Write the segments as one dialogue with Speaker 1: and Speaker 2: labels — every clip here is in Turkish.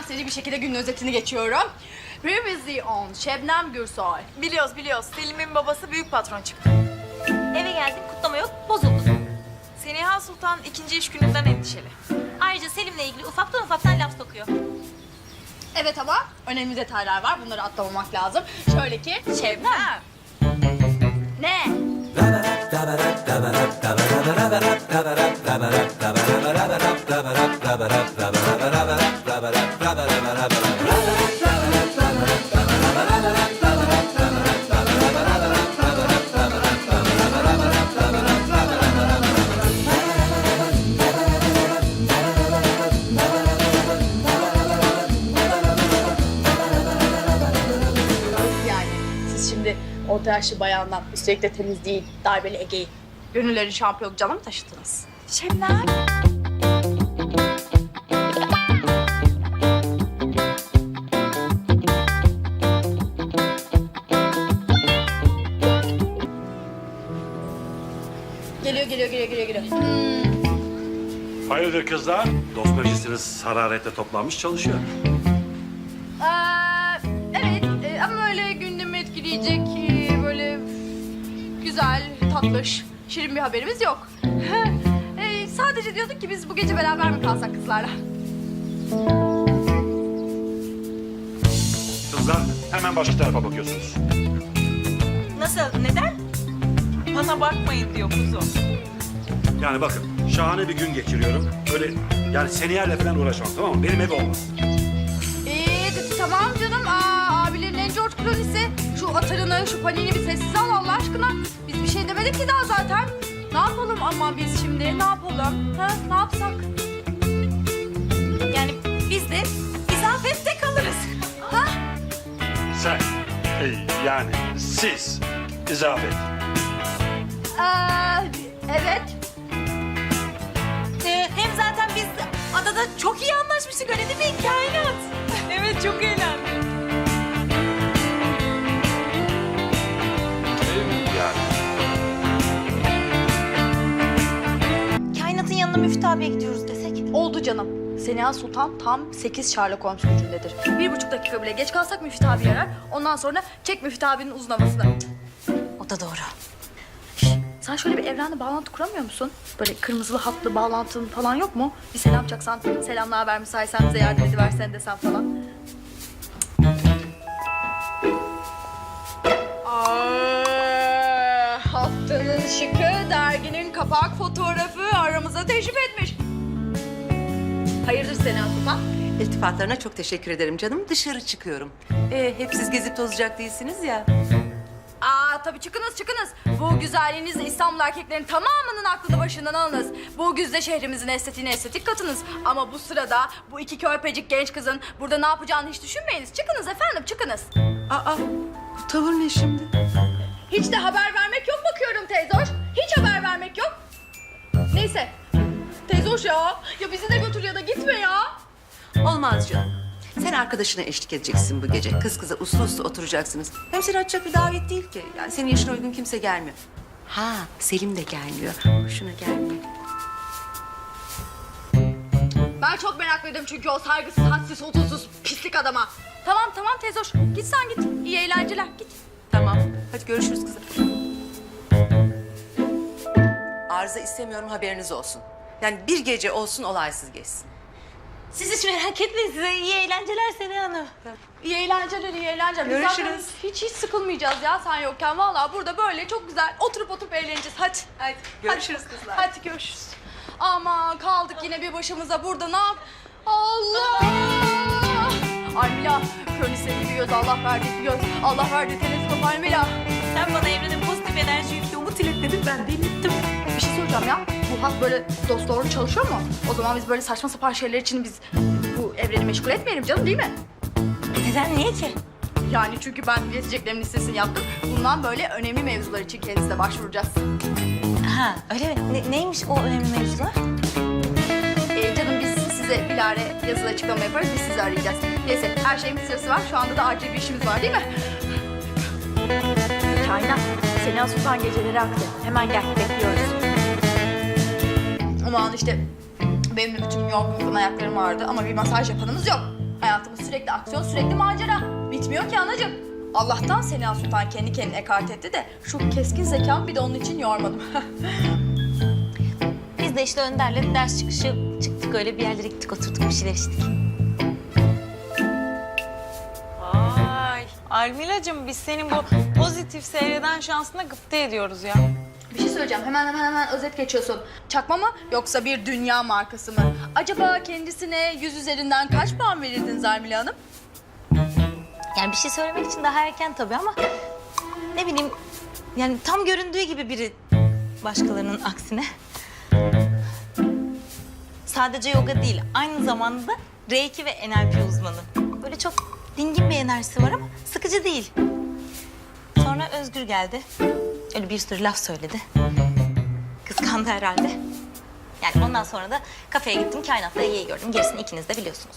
Speaker 1: hemen seri bir şekilde günün özetini geçiyorum. Previously on Şebnem Gürsoy.
Speaker 2: Biliyoruz biliyoruz. Selim'in babası büyük patron çıktı.
Speaker 3: Eve geldim kutlama yok bozuldu.
Speaker 2: Seniha Sultan ikinci iş gününden endişeli.
Speaker 3: Ayrıca Selim'le ilgili ufaktan ufaktan laf sokuyor.
Speaker 1: Evet ama önemli detaylar var. Bunları atlamamak lazım. Şöyle ki
Speaker 2: Şebnem.
Speaker 1: ne? Şimdi orta yaşlı bayandan üstelik de temiz değil, darbeli Ege'yi gönüllerin şampiyonu cana mı taşıttınız?
Speaker 2: Şebnem.
Speaker 1: Geliyor, geliyor, geliyor, geliyor, geliyor.
Speaker 4: Hayırdır kızlar? Dost meclisiniz hararetle toplanmış çalışıyor.
Speaker 1: Ee, evet e, ama öyle gündemi etkileyecek tatlış, şirin bir haberimiz yok. e, sadece diyorduk ki biz bu gece beraber mi kalsak kızlarla?
Speaker 4: Kızlar hemen başka tarafa bakıyorsunuz.
Speaker 2: Nasıl? Neden? Bana bakmayın diyor kuzum.
Speaker 4: Yani bakın şahane bir gün geçiriyorum. Öyle yani seniyerle falan uğraşmam tamam mı? Benim ev olmaz.
Speaker 1: Ee, tamam canım. Aa, abilerin en George Clooney'si. Şu atarını, şu paniğini bir sessiz al Allah aşkına. Biz bir şey demedik ki daha zaten. Ne yapalım ama biz şimdi? Ne yapalım? Ha, ne yapsak?
Speaker 3: Yani biz de izafette kalırız.
Speaker 1: Ha?
Speaker 4: Sen, ey, yani siz izafet.
Speaker 1: Ee, evet.
Speaker 3: Ee, hem zaten biz adada çok iyi anlaşmıştık öyle değil mi? Kainat.
Speaker 2: Evet çok eğlendim.
Speaker 3: Müftü abiye gidiyoruz desek.
Speaker 1: Oldu canım. Seniha Sultan tam 8 Sherlock Holmes gücündedir. Bir buçuk dakika bile geç kalsak Müftü abi yarar. Ondan sonra çek Müftü abinin uzun havasını.
Speaker 3: O da doğru.
Speaker 1: Sen şöyle bir evrenle bağlantı kuramıyor musun? Böyle kırmızılı hatlı bağlantın falan yok mu? Bir selam yapacaksan, selam ne haber müsaitsen bize yardım ediversen desem falan. Kapak fotoğrafı aramıza teşrif etmiş. Hayırdır Sena Sultan?
Speaker 5: İltifatlarına çok teşekkür ederim canım. Dışarı çıkıyorum. Ee, hep siz gezip tozacak değilsiniz ya.
Speaker 1: Aa tabii çıkınız çıkınız. Bu güzelliğinizle İstanbul erkeklerin tamamının aklını başından alınız. Bu güzde şehrimizin estetiğine estetik katınız. Ama bu sırada bu iki körpecik genç kızın burada ne yapacağını hiç düşünmeyiniz. Çıkınız efendim çıkınız.
Speaker 5: Aa, bu tavır ne şimdi?
Speaker 1: Hiç de haber vermek yok bakıyorum teyzoş. Hiç haber vermek yok. Neyse. Teyzoş ya. Ya bizi de götür ya da gitme ya.
Speaker 5: Olmaz canım. Sen arkadaşına eşlik edeceksin bu gece. Kız kıza uslu uslu oturacaksınız. Hem seni açacak bir davet değil ki. Yani senin yaşına uygun kimse gelmiyor. Ha, Selim de gelmiyor. Hoşuna gelmiyor.
Speaker 1: Ben çok meraklıydım çünkü o saygısız, hadsiz, huzursuz, pislik adama. Tamam tamam teyzoş. Git sen git. İyi eğlenceler. Git.
Speaker 5: Tamam. Hadi görüşürüz kızım. Arıza istemiyorum haberiniz olsun. Yani bir gece olsun olaysız geçsin.
Speaker 3: Siz hiç merak etmeyin size iyi eğlenceler Sena Hanım.
Speaker 1: İyi eğlenceler, iyi eğlenceler. Biz
Speaker 5: Görüşürüz.
Speaker 1: Hiç hiç sıkılmayacağız ya sen yokken. Vallahi burada böyle çok güzel oturup oturup eğleneceğiz. Hadi.
Speaker 5: Hadi görüşürüz kızlar.
Speaker 1: Hadi görüşürüz. Aman kaldık yine bir başımıza burada ne yap? Allah! Ay Mila, Körnis'e bir göz Allah verdi bir göz. Allah verdi teleskop ay Mila.
Speaker 3: Sen bana evrenin pozitif enerji yüklü umut iletledin ben de ilettim.
Speaker 1: Bir şey soracağım ya. Bu halk böyle dost doğru çalışıyor mu? O zaman biz böyle saçma sapan şeyler için biz bu evreni meşgul etmeyelim canım değil mi?
Speaker 3: Neden niye ki?
Speaker 1: Yani çünkü ben ileteceklerimin listesini yaptım. Bundan böyle önemli mevzular için kendisine başvuracağız.
Speaker 3: Ha öyle mi? Ne- neymiş o önemli mevzular?
Speaker 1: Ee, canım biz size bilare yazılı açıklama yaparız. Biz sizi arayacağız. Neyse her şeyin bir sırası var. Şu anda da acil bir işimiz var değil mi? Kainat. Sena Sultan geceleri aktı. Hemen gel bekliyoruz. Aman işte benim de bütün yorgunluktan ayaklarım ağrıdı ama bir masaj yapanımız yok. Hayatımız sürekli aksiyon, sürekli macera. Bitmiyor ki anacığım. Allah'tan Sena Sultan kendi kendine ekart etti de şu keskin zekamı bir de onun için yormadım.
Speaker 3: Biz de işte Önder'le ders çıkışı çıktık öyle bir yerlere gittik oturduk bir şeyler içtik.
Speaker 2: Ay Almila'cığım biz senin bu pozitif seyreden şansına gıpta ediyoruz ya.
Speaker 1: Bir şey söyleyeceğim. Hemen hemen hemen özet geçiyorsun. Çakma mı yoksa bir dünya markası mı? Acaba kendisine yüz üzerinden kaç puan verirdin Zarmila Hanım?
Speaker 3: Yani bir şey söylemek için daha erken tabii ama ne bileyim yani tam göründüğü gibi biri başkalarının aksine. Sadece yoga değil aynı zamanda Reiki ve NLP uzmanı. Böyle çok dingin bir enerjisi var ama sıkıcı değil. Sonra Özgür geldi. Öyle bir sürü laf söyledi. Kıskandı herhalde. Yani ondan sonra da kafeye gittim, kainatla Ege'yi gördüm. Gerisini ikiniz de biliyorsunuz.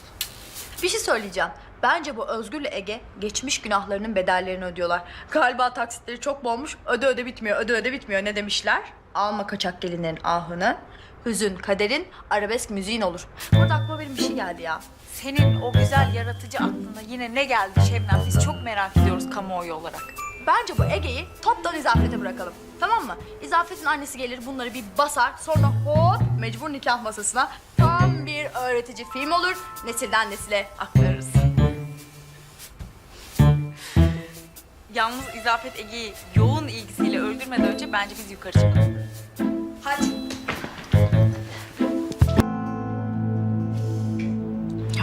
Speaker 1: Bir şey söyleyeceğim. Bence bu Özgür'le Ege geçmiş günahlarının bedellerini ödüyorlar. Galiba taksitleri çok bolmuş. Öde öde bitmiyor, öde öde bitmiyor. Ne demişler? Alma kaçak gelinlerin ahını. Hüzün kaderin, arabesk müziğin olur. Burada aklıma benim bir şey geldi ya.
Speaker 2: Senin o güzel yaratıcı aklına yine ne geldi Şebnem? Biz çok merak ediyoruz kamuoyu olarak.
Speaker 1: Bence bu Ege'yi toptan izafete bırakalım. Tamam mı? İzafetin annesi gelir bunları bir basar. Sonra hop mecbur nikah masasına tam bir öğretici film olur. Nesilden nesile aktarırız.
Speaker 2: Yalnız İzafet Ege'yi yoğun ilgisiyle öldürmeden önce bence biz yukarı çıkalım.
Speaker 1: Hadi.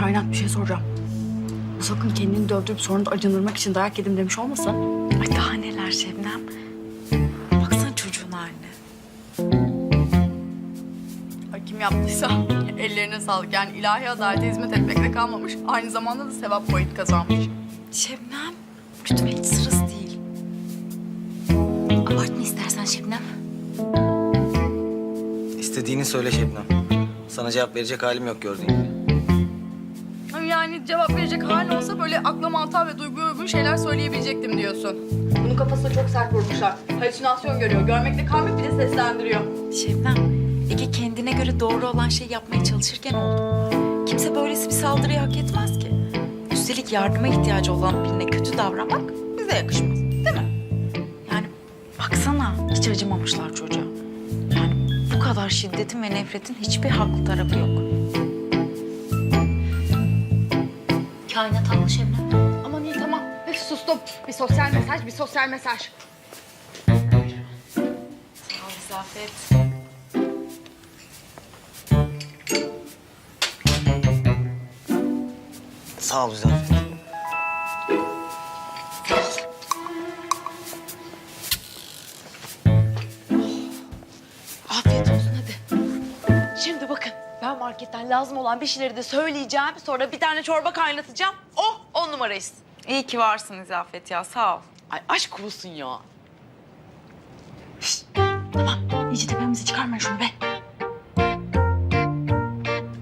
Speaker 1: Kainat bir şey soracağım. Sakın kendini dövdürüp sonra da acındırmak için dayak yedim demiş olmasın?
Speaker 2: Ay daha neler Şebnem. Baksana çocuğun haline.
Speaker 1: Ay kim yaptıysa ellerine sağlık. Yani ilahi adalete hizmet etmekle kalmamış. Aynı zamanda da sevap boyut kazanmış.
Speaker 2: Şebnem, lütfen hiç sırası değil.
Speaker 3: Abartma istersen Şebnem.
Speaker 6: İstediğini söyle Şebnem. Sana cevap verecek halim yok gördüğün gibi.
Speaker 1: Yani cevap verecek hali olsa böyle akla mantığa ve duyguya uygun şeyler söyleyebilecektim diyorsun. Bunun kafasına çok sert vurmuşlar. Halüsinasyon görüyor. Görmekle kalmayıp bir de seslendiriyor.
Speaker 2: Şebnem, Ege kendine göre doğru olan şeyi yapmaya çalışırken oldu. Kimse böylesi bir saldırıyı hak etmez ki. Üstelik yardıma ihtiyacı olan birine kötü davranmak bize yakışmaz. Değil mi? Yani baksana hiç acımamışlar çocuğa. Yani bu kadar şiddetin ve nefretin hiçbir haklı tarafı yok.
Speaker 3: Kainat haklı Şebnem.
Speaker 1: Aman iyi tamam. Üf, sustum. Bir sosyal mesaj, bir sosyal mesaj.
Speaker 2: Sağ ol İzafet.
Speaker 6: Sağ ol İzafet.
Speaker 7: Marketten lazım olan bir şeyleri de söyleyeceğim. Sonra bir tane çorba kaynatacağım. Oh on numarayız.
Speaker 2: İyi ki varsın İzafet ya sağ ol.
Speaker 7: Ay aşk olsun ya.
Speaker 1: İyice tepemizi çıkarmayın şunu be.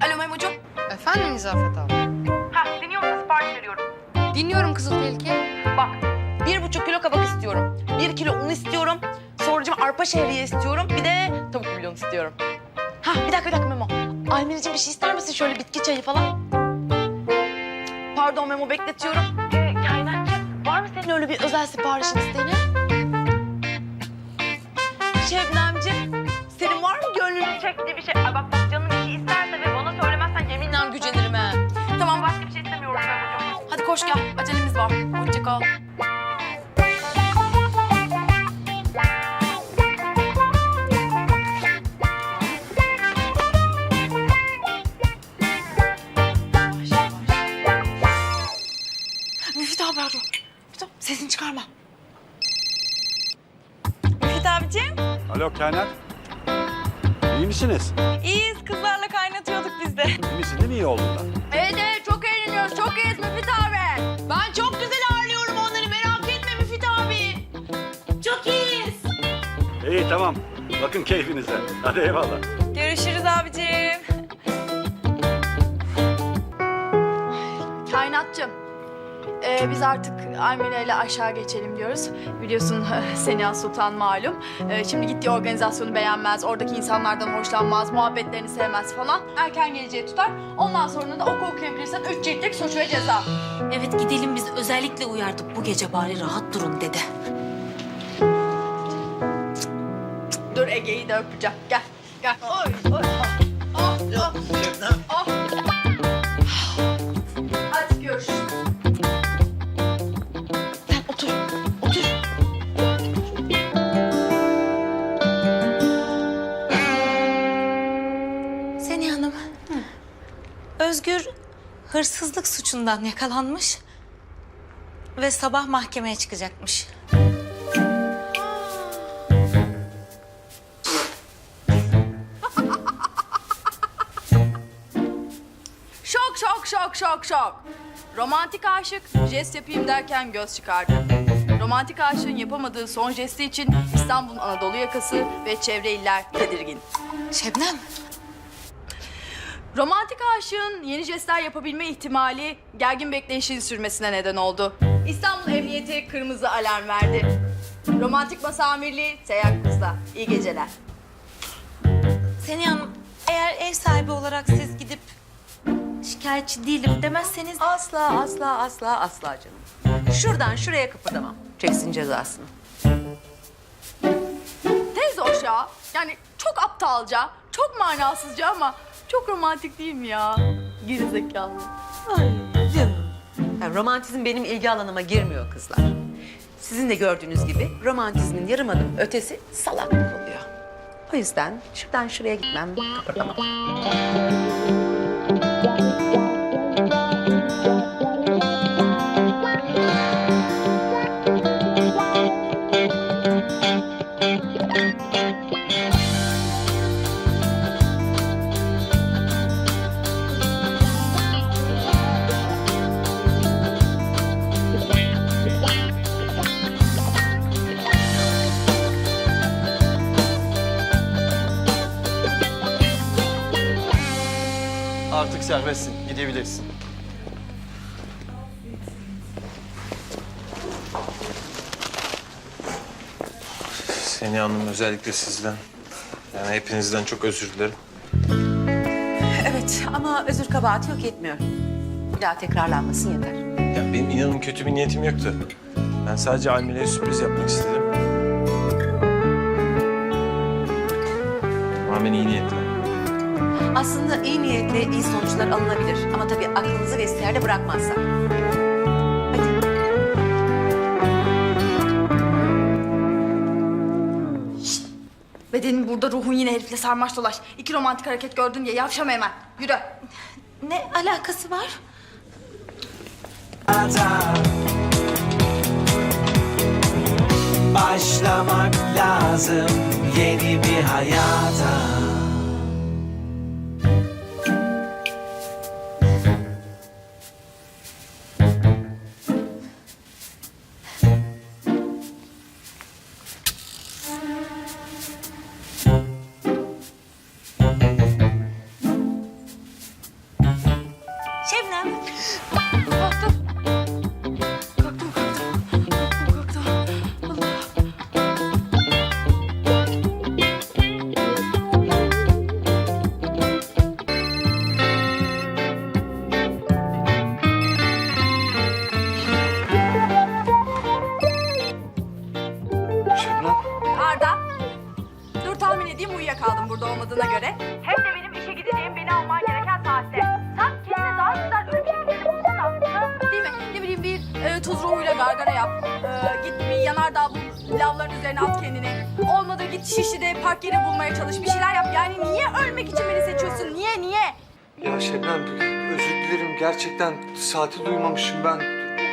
Speaker 1: Alo Memo'cum.
Speaker 8: Efendim İzafet abla?
Speaker 7: Ha dinliyor musun sipariş veriyorum.
Speaker 8: Dinliyorum Kızıl Tehlike.
Speaker 7: Bak bir buçuk kilo kabak istiyorum. Bir kilo un istiyorum. Sonracığım arpa şehriye istiyorum. Bir de tavuk milyon istiyorum. Ha bir dakika bir dakika Memo. Almineciğim bir şey ister misin? Şöyle bitki çayı falan. Pardon Memo bekletiyorum. Ee, Kainatçım var mı senin öyle bir özel siparişin isteğine? Şebnemciğim senin var mı gönlünü çektiği bir şey? Ay bak bak canım bir şey isterse ve bana söylemezsen yeminle gücenirim ha. Tamam başka bir şey istemiyorum. Hadi koş gel acelemiz var. Hoşça kal.
Speaker 4: Alo Kainat. İyi misiniz?
Speaker 2: İyiyiz kızlarla kaynatıyorduk biz de.
Speaker 4: İyi misin değil mi? İyi oldun da.
Speaker 1: Evet evet çok eğleniyoruz. Çok iyiyiz Müfit abi.
Speaker 7: Ben çok güzel ağırlıyorum onları merak etme Müfit abi. Çok iyiyiz.
Speaker 4: İyi tamam. Bakın keyfinize. Hadi eyvallah.
Speaker 2: Görüşürüz abicim.
Speaker 1: Ee, biz artık Almila ile aşağı geçelim diyoruz. Biliyorsun Seniha Sultan malum. Ee, şimdi gittiği organizasyonu beğenmez, oradaki insanlardan hoşlanmaz, muhabbetlerini sevmez falan. Erken geleceği tutar. Ondan sonra da oku okuyabilirsen üç ciltlik suç ve ceza.
Speaker 3: Evet gidelim biz özellikle uyardık bu gece bari rahat durun dedi.
Speaker 1: Dur Ege'yi de öpeceğim. Gel, gel. Oy,
Speaker 3: hırsızlık suçundan yakalanmış ve sabah mahkemeye çıkacakmış.
Speaker 1: Şok şok şok şok şok. Romantik aşık jest yapayım derken göz çıkardı. Romantik aşığın yapamadığı son jesti için İstanbul'un Anadolu yakası ve çevre iller tedirgin.
Speaker 3: Şebnem.
Speaker 1: Romantik aşığın yeni jestler yapabilme ihtimali gergin bekleyişin sürmesine neden oldu. İstanbul Emniyeti kırmızı alarm verdi. Romantik masa amirliği seyahat kızla. İyi geceler.
Speaker 3: Seni Hanım eğer ev sahibi olarak siz gidip şikayetçi değilim demezseniz
Speaker 5: Asla asla asla asla canım. Şuradan şuraya kıpırdamam. Çeksin cezasını.
Speaker 1: Teyze hoş ya. Yani çok aptalca, çok manasızca ama çok romantik değil mi ya? Gerizekalı.
Speaker 5: Ay canım. Ya, romantizm benim ilgi alanıma girmiyor kızlar. Sizin de gördüğünüz gibi romantizmin yarım adım ötesi salaklık oluyor. O yüzden şuradan şuraya gitmem kıpırdamam.
Speaker 6: Serbestsin. Gidebilirsin.
Speaker 9: Seni Hanım özellikle sizden. Yani hepinizden çok özür dilerim.
Speaker 5: Evet ama özür kabahat yok etmiyor. Bir daha tekrarlanmasın yeter.
Speaker 9: Ya benim inanın kötü bir niyetim yoktu. Ben sadece Almile'ye sürpriz yapmak istedim. Tamamen iyi niyetli.
Speaker 5: Aslında iyi niyetle iyi sonuçlar alınabilir. Ama tabii aklınızı vesiyerde bırakmazsak.
Speaker 1: Bedenin burada ruhun yine herifle sarmaş dolaş. İki romantik hareket gördün diye yavşama hemen. Yürü.
Speaker 3: ne alakası var?
Speaker 10: Başlamak lazım yeni bir hayata
Speaker 1: Bye.
Speaker 9: Şebnem
Speaker 11: özür dilerim gerçekten saati duymamışım ben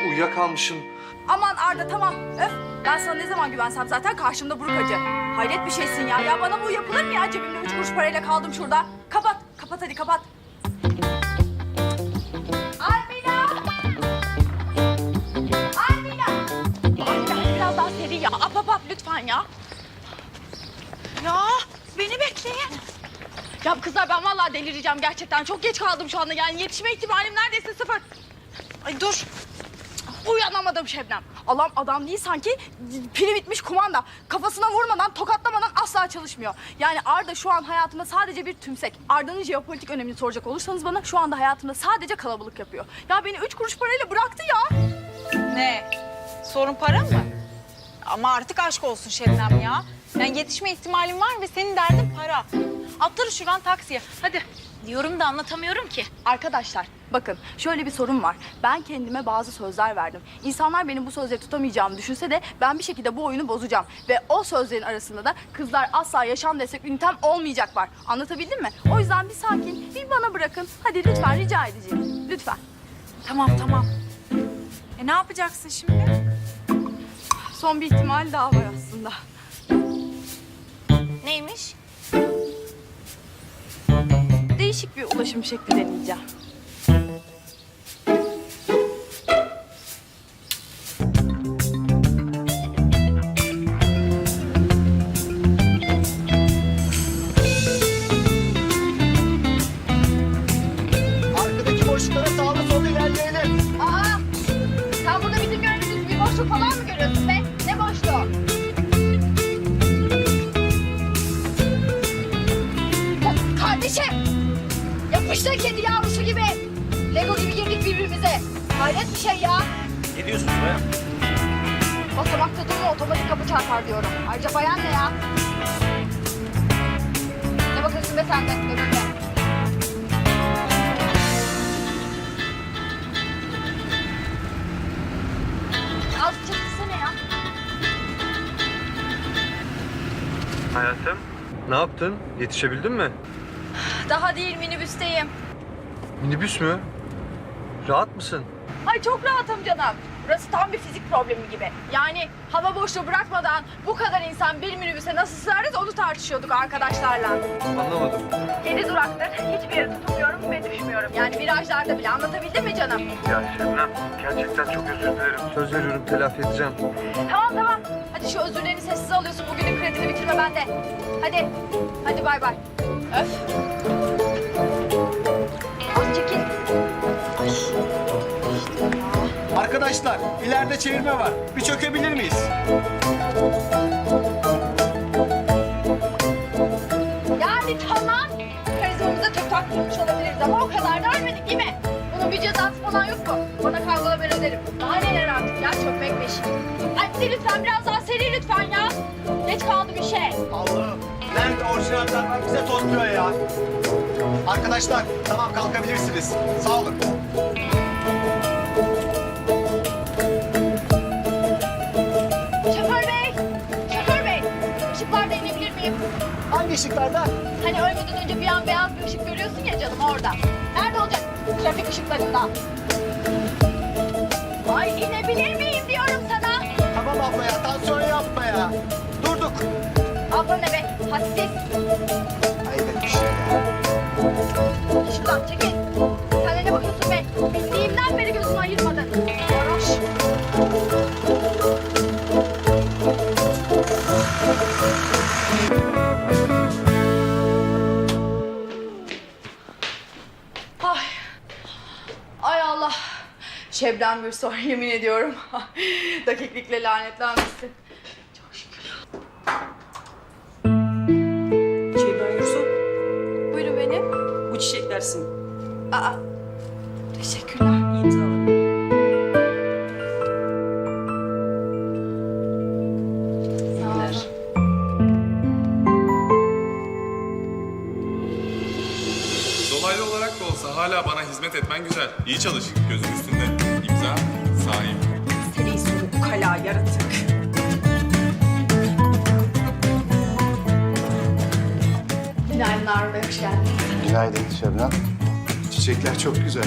Speaker 11: uyuyakalmışım.
Speaker 1: Aman Arda tamam öf. Ben sana ne zaman güvensem zaten karşımda buruk acı. Hayret bir şeysin ya. Ya bana bu yapılır mı ya? Cebimde üç kuruş parayla kaldım şurada. Kapat, kapat hadi kapat. Almila! Almila hadi biraz daha seri ya. Ap ap ap lütfen ya. Ya beni bekleyin. Ya kızlar ben vallahi delireceğim gerçekten. Çok geç kaldım şu anda yani yetişme ihtimalim neredeyse sıfır. Ay dur. Uyanamadım Şebnem. Allah'ım adam değil sanki pili bitmiş kumanda. Kafasına vurmadan, tokatlamadan asla çalışmıyor. Yani Arda şu an hayatımda sadece bir tümsek. Arda'nın jeopolitik önemini soracak olursanız bana şu anda hayatımda sadece kalabalık yapıyor. Ya beni üç kuruş parayla bıraktı ya.
Speaker 2: Ne? Sorun para mı? Ama artık aşk olsun Şebnem ya. Yani yetişme ihtimalin var ve senin derdin para. Atlar şuradan taksiye. Hadi.
Speaker 3: Diyorum da anlatamıyorum ki.
Speaker 1: Arkadaşlar bakın şöyle bir sorun var. Ben kendime bazı sözler verdim. İnsanlar benim bu sözleri tutamayacağımı düşünse de ben bir şekilde bu oyunu bozacağım. Ve o sözlerin arasında da kızlar asla yaşam destek ünitem olmayacak var. Anlatabildim mi? O yüzden bir sakin, bir bana bırakın. Hadi lütfen rica edeceğim. Lütfen.
Speaker 2: Tamam tamam. E ne yapacaksın şimdi?
Speaker 1: Son bir ihtimal daha var aslında.
Speaker 3: Neymiş?
Speaker 1: Değişik bir ulaşım şekli deneyeceğim. Ya?
Speaker 4: Ne
Speaker 1: bakıyorsun be sen de? Çekilsene ya.
Speaker 11: Hayatım. Ne yaptın? Yetişebildin mi?
Speaker 1: Daha değil minibüsteyim.
Speaker 11: Minibüs mü? Rahat mısın?
Speaker 1: Ay çok rahatım canım. Burası tam bir fizik problemi gibi. Yani hava boşluğu bırakmadan bu kadar insan bir minibüse nasıl sığarız onu tartışıyorduk arkadaşlarla.
Speaker 11: Anlamadım.
Speaker 1: Yedi duraktır. Hiçbir yere tutunmuyorum ve düşmüyorum. Yani virajlarda bile anlatabildim mi canım?
Speaker 11: Ya Şebnem gerçekten çok özür dilerim. Söz veriyorum telafi edeceğim.
Speaker 1: Tamam tamam. Hadi şu özürlerini sessiz alıyorsun. Bugünün kredini bitirme bende. Hadi. Hadi bay bay. Öf.
Speaker 10: Arkadaşlar ileride çevirme var. Bir çökebilir miyiz?
Speaker 1: Yani tamam. Karizmamıza tök taktırmış olabiliriz ama o kadar da ölmedik değil mi? Bunun bir cezası falan yok mu? Bana kavgalı ben öderim. Daha neler artık ya çökmek peşi. Hadi lütfen biraz daha seri lütfen ya. Geç kaldım işe.
Speaker 10: Allah'ım. Nerede orijinaller var bize tozluyor ya. Arkadaşlar tamam kalkabilirsiniz. Sağ olun.
Speaker 1: Işıklarda? Hani ölmeden önce bir an beyaz bir ışık görüyorsun ya canım orada. Nerede olacak? Trafik ışıklarında. Ay inebilir miyim diyorum sana.
Speaker 10: Tamam abla ya tansiyon yapma ya. Durduk.
Speaker 1: Abla ne be? Hadsiz.
Speaker 10: Hayret bir şey ya.
Speaker 1: Şuradan çekil. Şebnem Gürsoy yemin ediyorum. Dakiklikle lanetlenmişsin.
Speaker 5: Şebnem Yursu,
Speaker 1: Buyurun benim.
Speaker 5: bu çiçeklersin.
Speaker 1: Aa. Teşekkürler.
Speaker 5: İyi.
Speaker 12: Dolaylı olarak da olsa hala bana hizmet etmen güzel. İyi çalış, gözün
Speaker 13: çok güzel.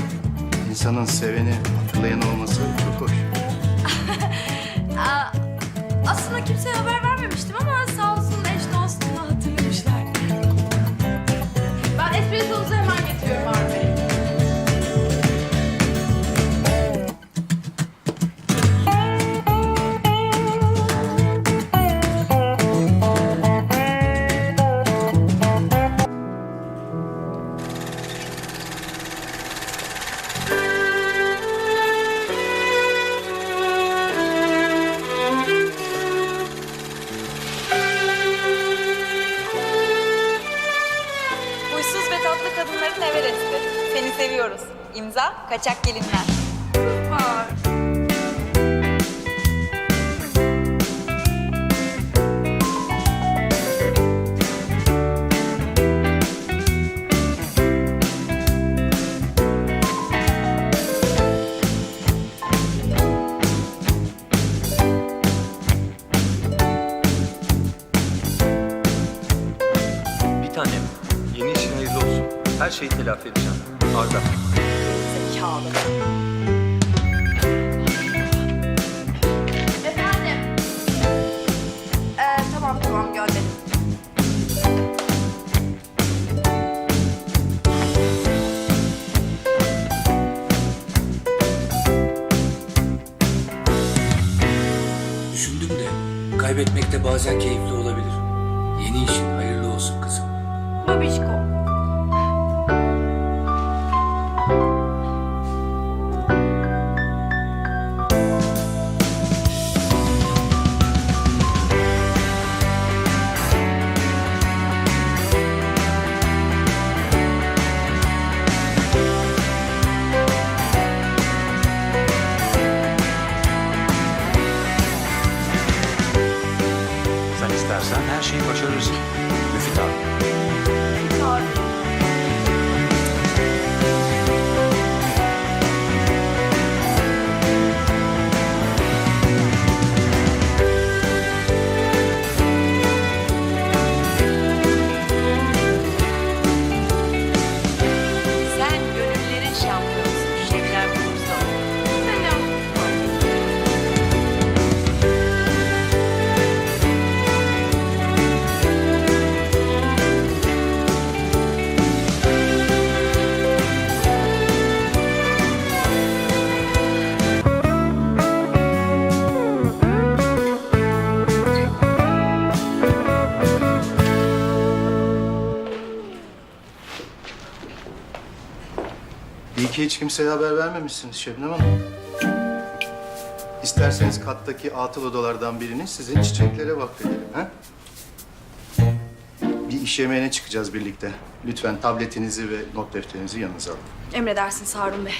Speaker 13: İnsanın seveni, hatırlayan olması çok hoş.
Speaker 1: Aslında kimseye haber vermemiştim ama
Speaker 2: Seni seviyoruz. İmza kaçak gelinler.
Speaker 11: Bir tanem, yeni işin hayırlı olsun. Her şeyi telafi edeceğim.
Speaker 6: Kaybetmek de bazen keyifli olabilir. Yeni işin
Speaker 13: Ki hiç kimseye haber vermemişsiniz Şebnem Hanım. İsterseniz kattaki atıl odalardan birini sizin çiçeklere vakfedelim. Ha? Bir iş yemeğine çıkacağız birlikte. Lütfen tabletinizi ve not defterinizi yanınıza alın.
Speaker 1: Emredersiniz Harun Bey.